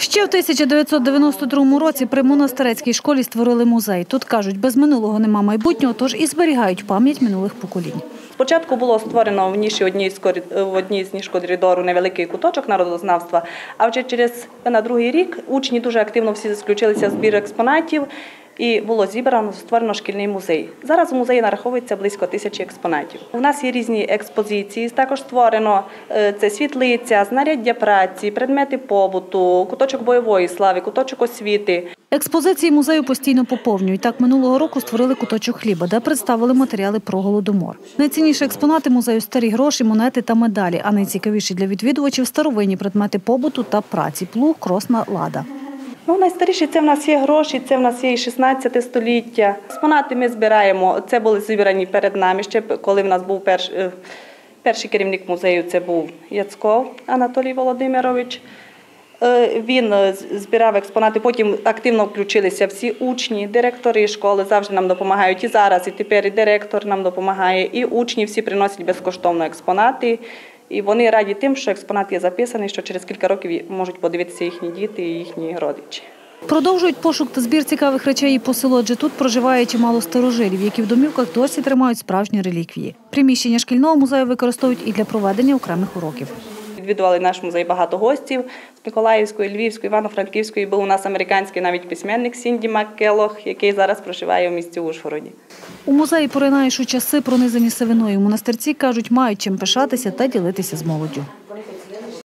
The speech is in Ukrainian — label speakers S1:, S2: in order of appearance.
S1: Ще в 1992 році при монастирецькій школі створили музей. Тут кажуть, без минулого нема майбутнього, тож і зберігають пам'ять минулих поколінь.
S2: Спочатку було створено в ніші одній з в одній з ніж коридору невеликий куточок народознавства. А вже через на другий рік учні дуже активно всі заключилися в збір експонатів. І було зібрано створено шкільний музей. Зараз у музеї нараховується близько тисячі експонатів. У нас є різні експозиції. Також створено е, це світлиця, знаряддя праці, предмети побуту, куточок бойової слави, куточок освіти.
S1: Експозиції музею постійно поповнюють. Так минулого року створили куточок хліба, де представили матеріали про голодомор. Найцінніші експонати музею старі гроші, монети та медалі. А найцікавіші для відвідувачів старовинні предмети побуту та праці плуг, кросна, лада.
S2: Ну, найстаріші це в нас є гроші, це в нас є і 16 століття. Експонати ми збираємо. Це були зібрані перед нами. Ще коли в нас був перш, е, перший керівник музею, це був Яцков Анатолій Володимирович. Е, Він е, збирав експонати, потім активно включилися всі учні, директори школи завжди нам допомагають і зараз, і тепер і директор нам допомагає, і учні всі приносять безкоштовно експонати. І вони раді тим, що експонат є записаний, що через кілька років можуть подивитися їхні діти і їхні родичі.
S1: Продовжують пошук та збір цікавих речей і по селу, адже тут проживає чимало старожилів, які в домівках досі тримають справжні реліквії. Приміщення шкільного музею використовують і для проведення окремих уроків.
S2: Відвідували наш музей багато гостів з Миколаївської, Львівської, Івано-Франківської. Був у нас американський навіть письменник Сінді Маккелох, який зараз проживає у місті Ужгороді.
S1: У музеї поринаєш у часи, пронизані сивиною. Монастирці кажуть, мають чим пишатися та ділитися з молоддю.